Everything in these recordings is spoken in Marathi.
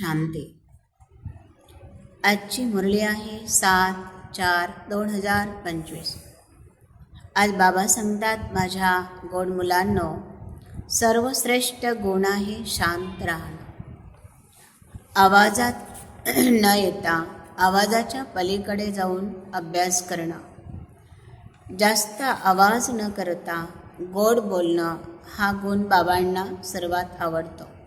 शांती. आजची मुरली आहे सात चार दोन हजार पंचवीस. आज बाबा सांगतात माझ्या गोड मुलांनो सर्वश्रेष्ठ गुण आहे शांत राहणं. आवाजात न येता आवाजाच्या पलीकडे जाऊन अभ्यास करणं. जास्त आवाज न करता गोड बोलणं हा गुण बाबांना सर्वात आवडतो.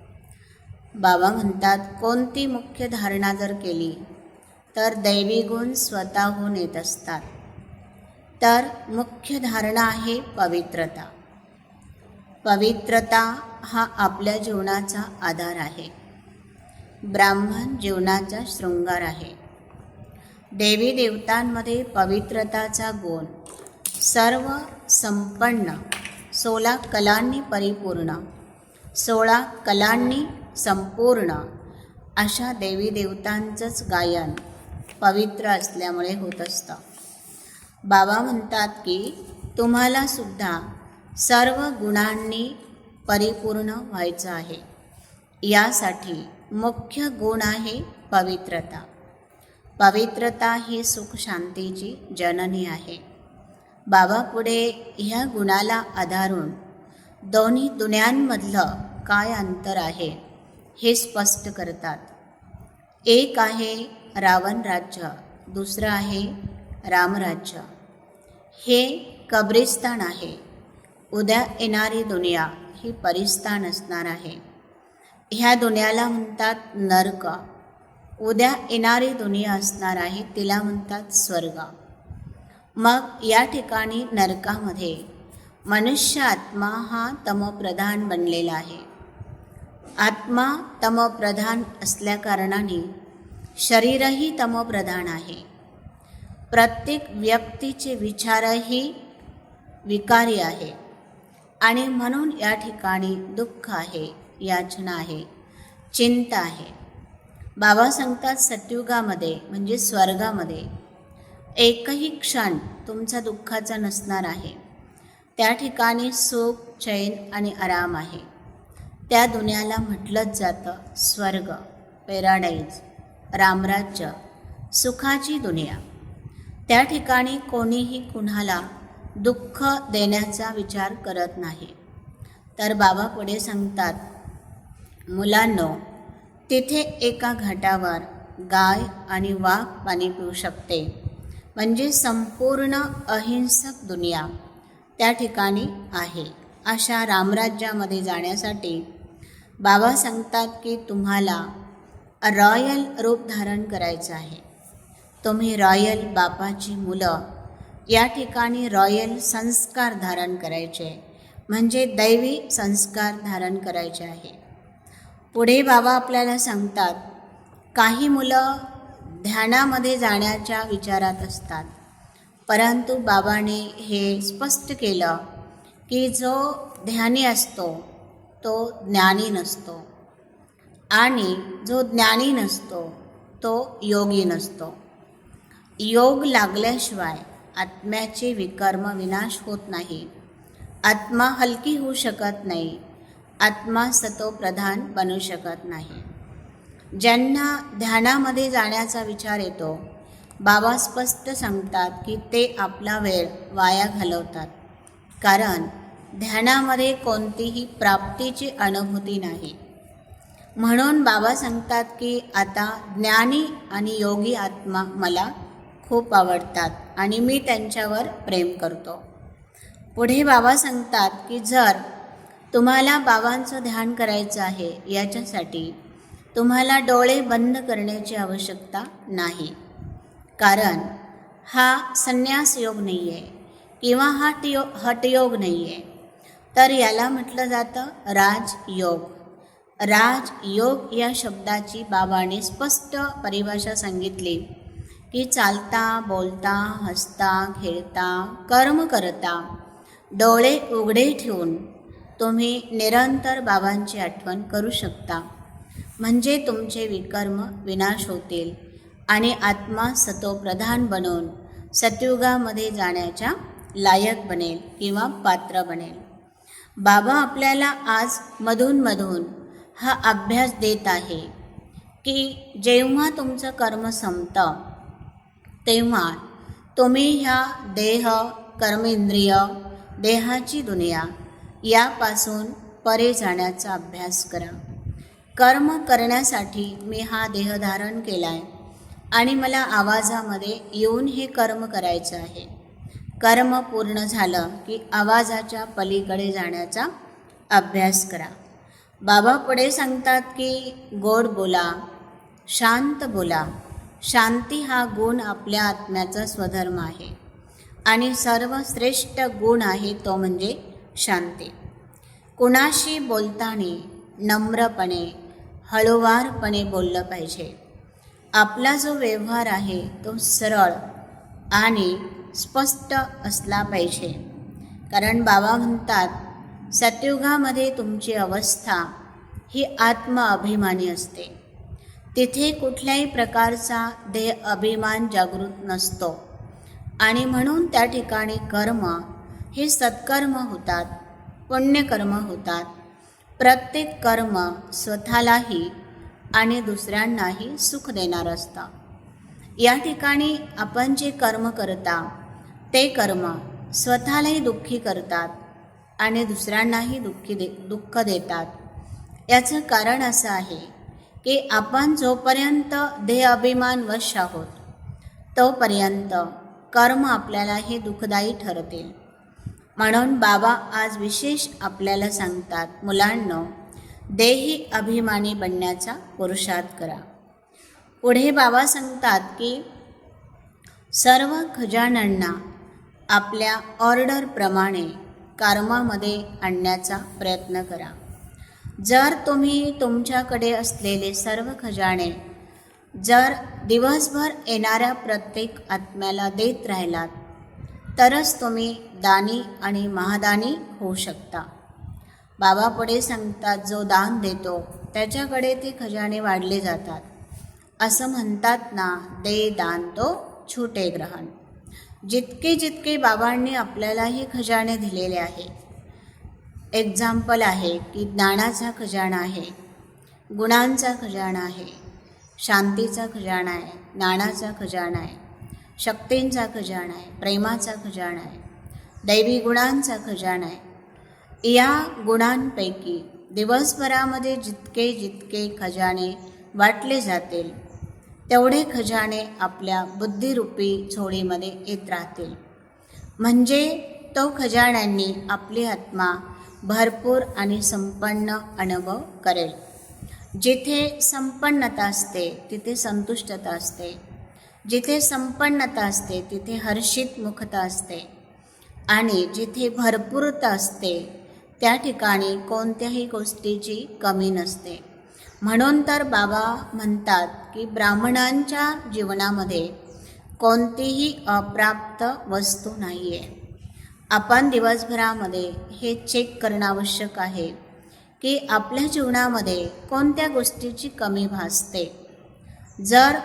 बाबा म्हणतात कोणती मुख्य धारणा जर केली तर दैवी गुण स्वतःहून येत असतात. तर मुख्य धारणा आहे पवित्रता. पवित्रता हा आपल्या जीवनाचा आधार आहे. ब्राह्मण जीवनाचा शृंगार आहे. देवी देवतांमध्ये पवित्रताचा गुण सर्व संपन्न सोळा कलांनी परिपूर्ण सोळा कलांनी संपूर्ण. अशा देवी देवतांचंच गायन पवित्र असल्यामुळे होत असतं. बाबा म्हणतात की तुम्हाला सुद्धा सर्व गुणांनी परिपूर्ण व्हायचं आहे. यासाठी मुख्य गुण आहे पवित्रता. पवित्रता ही सुख शांतीची जननी आहे. बाबा पुढे ह्या गुणाला आधारून दोन्ही दुन्यांमधलं काय अंतर आहे? हे स्पष्ट करतात. एक आहे रावण राज्य दुसरं आहे रामराज्य हे कब्रिस्तान आहे. उद्या येणारी दुनिया ही परिस्थान असणार आहे. ह्या दुनियाला म्हणतात नरक. उद्या येणारी दुनिया असणार आहे तिला म्हणतात स्वर्ग. मग या ठिकाणी नरकामध्ये मनुष्य आत्मा हा तमप्रधान बनलेला आहे. आत्मा तमप्रधान असल्याकारणाने शरीरही तमप्रधान आहे. प्रत्येक व्यक्तीचे विचारही विकारी आहे आणि म्हणून या ठिकाणी दुःख आहे याचना आहे चिंता आहे. बाबा सांगतात सत्युगामध्ये म्हणजे स्वर्गामध्ये एकही क्षण तुमचा दुःखाचा नसणार आहे. त्या ठिकाणी सुख चैन आणि आराम आहे. त्या दुनियाला म्हटलंच जातं स्वर्ग पॅराडाईज रामराज्य सुखाची दुनिया. त्या ठिकाणी कोणीही कुणाला दुःख देण्याचा विचार करत नाही. तर बाबा पुढे सांगतात मुलांनो तिथे एका घाटावर गाय आणि वाघ पाणी पिऊ शकते. म्हणजे संपूर्ण अहिंसक दुनिया त्या ठिकाणी आहे. अशा रामराज्यामध्ये जाण्यासाठी बाबा सांगतात की तुम्हाला रॉयल रूप धारण करायचं आहे. तुम्ही रॉयल बापाची मुलं या ठिकाणी रॉयल संस्कार धारण करायचे म्हणजे दैवी संस्कार धारण करायचे आहे. पुढे बाबा आपल्याला सांगतात काही मुलं ध्यानामध्ये जाण्याच्या विचारात असतात परंतु बाबाने हे स्पष्ट केलं की जो ध्यानी असतो तो ज्ञानी नसतो. आणि जो ज्ञानी नसतो तो योगी नसतो. योग लागल्याशिवाय आत्म्याचे विकर्म विनाश होत नाही. आत्मा हलकी होऊ शकत नाही. आत्मा सतोप्रधान बनू शकत नाही. ज्यांना ध्यानामध्ये जाण्याचा विचार येतो बाबा स्पष्ट सांगतात की ते आपला वेळ वाया घालवतात. कारण ध्यानामध्ये कोणतीही प्राप्तीची अनुभूती नाही. म्हणून बाबा सांगतात की आता ज्ञानी आणि योगी आत्मा मला खूप आवडतात आणि मी त्यांच्यावर प्रेम करतो. पुढे बाबा सांगतात की जर तुम्हाला बाबांचं ध्यान करायचं आहे याच्यासाठी तुम्हाला डोळे बंद करण्याची आवश्यकता नाही. कारण हा संन्यास योग नाही आहे किंवा हटयो हटयोग नाही आहे तर याला म्हटलं जातं राजयोग. राजयोग या शब्दाची बाबाने स्पष्ट परिभाषा सांगितली की चालता बोलता हसता खेळता कर्म करता डोळे उघडे ठेवून तुम्ही निरंतर बाबांची आठवण करू शकता. म्हणजे तुमचे विकर्म विनाश होतील आणि आत्मा सतोप्रधान बनवून सतयुगामध्ये जाण्याच्या लायक बनेल किंवा पात्र बनेल. बाबा आपल्याला आज मधूनमधून हा अभ्यास देत आहे की जेव्हा तुमचं कर्म संपतं तेव्हा तुम्ही ह्या देह कर्मेंद्रिय देहाची दुनिया यापासून परे जाण्याचा अभ्यास करा. कर्म करण्यासाठी मी हा देह धारण केला आहे आणि मला आवाजामध्ये येऊन हे कर्म करायचं आहे. कर्म पूर्ण झालं की आवाजाच्या पलीकडे जाण्याचा अभ्यास करा. बाबा पुढे सांगतात की गोड बोला शांत बोला. शांती हा गुण आपल्या आत्म्याचा स्वधर्म आहे. आणि सर्वश्रेष्ठ गुण आहे तो म्हणजे शांती. कुणाशी बोलताना नम्रपणे हळूवारपणे बोललं पाहिजे. आपला जो व्यवहार आहे तो सरळ आणि स्पष्ट असला पाहिजे. कारण बाबा म्हणतात सतयुगामध्ये तुमची अवस्था ही आत्मअभिमानी असते. तिथे कुठल्याही प्रकारचा देह अभिमान जागृत नसतो. आणि म्हणून त्या ठिकाणी कर्म हे सत्कर्म होतात पुण्यकर्म होतात. प्रत्येक कर्म स्वतःलाही आणि दुसऱ्यांनाही सुख देणार असतं. या ठिकाणी आपण जे कर्म करता ते कर्म स्वतःलाही दुःखी करतात आणि दुसऱ्यांनाही दुःखी दे दुःख देतात. याचं कारण असं आहे की आपण जोपर्यंत देहअभिमान वश आहोत तोपर्यंत कर्म आपल्याला हे दुःखदायी ठरतील. म्हणून बाबा आज विशेष आपल्याला सांगतात मुलांनो देही अभिमानी बनण्याचा पुरुषार्थ करा. पुढे बाबा सांगतात की सर्व खजानांना आपल्या ऑर्डरप्रमाणे कर्मामध्ये आणण्याचा प्रयत्न करा. जर तुम्ही तुमच्याकडे असलेले सर्व खजाने जर दिवसभर येणाऱ्या प्रत्येक आत्म्याला देत राहिलात तरच तुम्ही दानी आणि महादानी होऊ शकता. बाबा पुढे सांगतात जो दान देतो त्याच्याकडे ते खजाने वाढले जातात. असं म्हणतात ना दे दान तो छोटे ग्रहण. जितके जितके बाबांनी आपल्यालाही खजाने दिलेले आहे. एक्झाम्पल आहे की ज्ञानाचा खजाना आहे गुणांचा खजाना आहे शांतीचा खजाना आहे ज्ञानाचा खजाना आहे शक्तींचा खजाना आहे प्रेमाचा खजाना आहे दैवी गुणांचा खजाना आहे. या गुणांपैकी दिवसभरामध्ये जितके जितके खजाने वाटले जातील तेवढे खजाने आपल्या बुद्धिरूपी झोळीमध्ये येत राहतील. म्हणजे तो खजान्यांनी आपली आत्मा भरपूर आणि संपन्न अनुभव करेल. जिथे संपन्नता असते तिथे संतुष्टता असते. जिथे संपन्नता असते तिथे हर्षित मुखता असते. आणि जिथे भरपूरता असते त्या ठिकाणी कोणत्याही गोष्टीची कमी नसते. म्हणून तर बाबा म्हणतात की ब्राह्मणांच्या जीवनामध्ये कोणतीही अप्राप्त वस्तू नाही आहे आपण दिवसभरामध्ये हे चेक करणं आवश्यक आहे की आपल्या जीवनामध्ये कोणत्या गोष्टीची कमी भासते. जर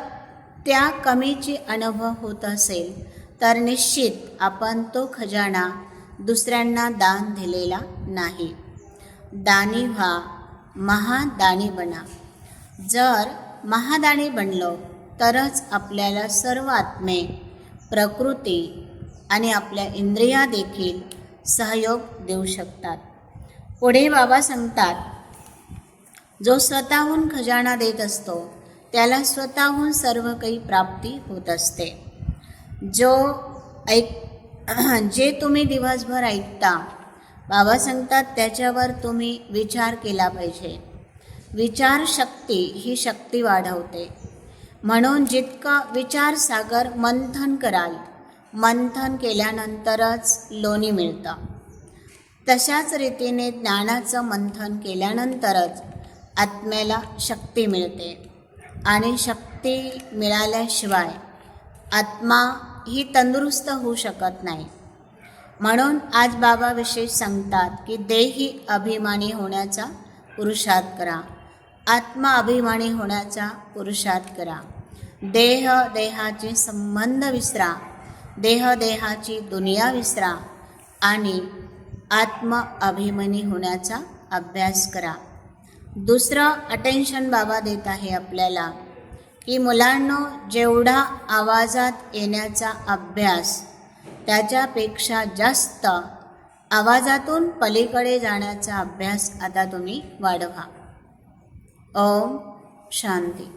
त्या कमीची अनुभव होत असेल तर निश्चित आपण तो खजाना दुसऱ्यांना दान दिलेला नाही. दानी व्हा महादानी बना. जर महादानी बनलो तरच आपल्याला सर्व आत्मे प्रकृती आणि आपल्या इंद्रिया देखील सहयोग देऊ शकतात. पुढे बाबा सांगतात जो स्वतःहून खजाना देत असतो त्याला स्वतःहून सर्व काही प्राप्ती होत असते. जो ऐक जे तुम्ही दिवसभर ऐकता बाबा सांगतात त्याच्यावर तुम्ही विचार केला पाहिजे. विचारशक्ती ही शक्ती वाढवते. म्हणून जितकं विचारसागर मंथन कराल मंथन केल्यानंतरच लोणी मिळतं. तशाच रीतीने ज्ञानाचं मंथन केल्यानंतरच आत्म्याला शक्ती मिळते. आणि शक्ती मिळाल्याशिवाय आत्मा ही तंदुरुस्त होऊ शकत नाही. म्हणून आज बाबाविषयी सांगतात की देही अभिमानी होण्याचा पुरुषार्थ करा. आत्मा अभिमानी होण्याचा पुरुषार्थ करा. देह देहाचे संबंध विसरा. देह देहाची दुनिया विसरा. आणि आत्म अभिमानी होण्याचा अभ्यास करा. दुसरं अटेन्शन बाबा देत आहे आपल्याला की मुलांनो जेवढा आवाजात येण्याचा अभ्यास त्याच्यापेक्षा जास्त आवाजातून पलीकडे जाण्याचा अभ्यास आता तुम्ही वाढवा. ओम शांती.